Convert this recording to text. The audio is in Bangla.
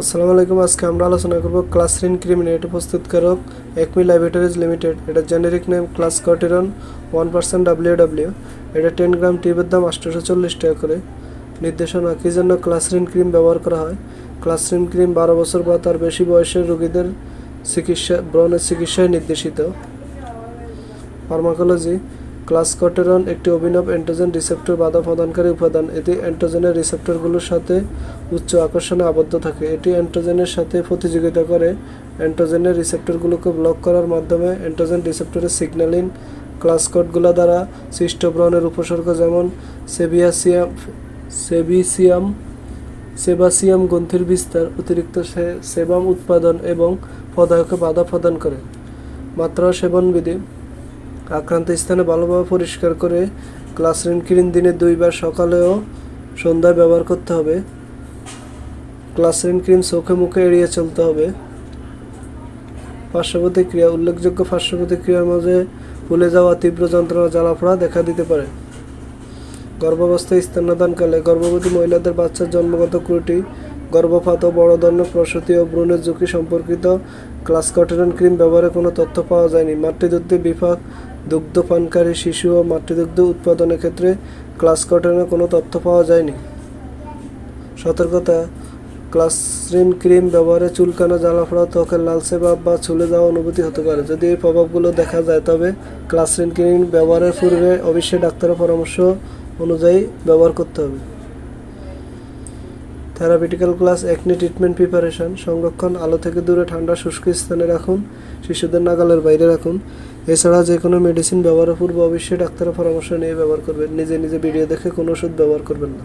আসসালামু আলাইকুম, আজকে আমরা আলোচনা করব ক্লাসরিন ক্রিমিনেট প্রস্তুতকারক একমি ল্যাবরেটরিজ লিমিটেড। এটা জেনেরিক নেম ক্লাস কটিরন ওয়ান পার্সেন্ট ডাব্লিউ ডাব্লিউ এটা টেন গ্রাম টিপের দাম আটশোশো চল্লিশ টাকা করে। নির্দেশনা, কী জন্য ক্লাসরিন ক্রিম ব্যবহার করা হয়? ক্লাসরিন ক্রিম বারো বছর বা তার বেশি বয়সের রোগীদের চিকিৎসা, ব্রণের চিকিৎসায় নির্দেশিত। ফার্মাকোলজি ক্লাসকটেরন একটি অভিনব অ্যান্টোজেন রিসেপ্টর বাধা প্রদানকারী উপাদান। এটি অ্যান্টোজেনের রিসেপ্টরগুলোর সাথে উচ্চ আকর্ষণে আবদ্ধ থাকে। এটি অ্যান্টোজেনের সাথে প্রতিযোগিতা করে। অ্যান্টোজেনের রিসেপ্টরগুলোকে ব্লক করার মাধ্যমে অ্যান্টোজেন রিসেপ্টরের সিগন্যালিং ক্লাসকটগুলো দ্বারা সৃষ্ট ব্রণের উপসর্গ যেমন সেবিয়াসিয়াম সেবিসিয়াম সেবাসিয়াম গ্রন্থির বিস্তার, অতিরিক্ত সেবাম উৎপাদন এবং পদায়কে বাধা প্রদান করে। মাত্রা সেবনবিধি আক্রান্ত স্থানে ভালোভাবে পরিষ্কার করে ক্লাসরিন ক্লিন দিনে দুইবার সকালে ও সন্ধ্যায় ব্যবহার করতে হবে। ক্লাসরিন ক্রিম চোখে মুখে এড়িয়ে চলতে হবে। পার্শ্বপ্রতিক্রিয়া, উল্লেখযোগ্য পার্শ্বপ্রতিক্রিয়ার মাঝে ফুলে যাওয়া তীব্র যন্ত্রণা, জ্বালাপোড়া দেখা দিতে পারে। গর্ভাবস্থায় স্তন্যদানকালে গর্ভবতী মহিলাদের বাচ্চার জন্মগত ত্রুটি গর্ভপাত ও বড় ধরনের প্রসূতি ও ভ্রূণের ঝুঁকি সম্পর্কিত ক্লাস ক্লাসকটেরন ক্রিম ব্যবহারে কোনো তথ্য পাওয়া যায়নি। মাতৃদুগ্ধে বিভাগ দুগ্ধপানকারী শিশু ও মাতৃদুগ্ধ উৎপাদনের ক্ষেত্রে ক্লাস ক্লাসকটেরনের কোনো তথ্য পাওয়া যায়নি। সতর্কতা ক্লাসরিন ক্রিম ব্যবহারে চুলকানো জ্বালাফোড়া ত্বকের লালসে ভাব বা ছুলে যাওয়া অনুভূতি হতে পারে। যদি এই প্রভাবগুলো দেখা যায়, তবে ক্লাসরিন ক্রিম ব্যবহারের পূর্বে অবশ্যই ডাক্তারের পরামর্শ অনুযায়ী ব্যবহার করতে হবে। Therapeutical class acne treatment preparation সংরক্ষণ, আলো থেকে দূরে ঠান্ডা, শুষ্ক স্থানে রাখুন, শিশুদের নাগালের বাইরে রাখুন। এছাড়া যে কোনো মেডিসিন ব্যবহারের পূর্বে অবশ্যই ডাক্তারের পরামর্শ নিয়ে ব্যবহার করবেন। নিজে নিজে ভিডিও দেখে কোনো ওষুধ ব্যবহার করবেন না।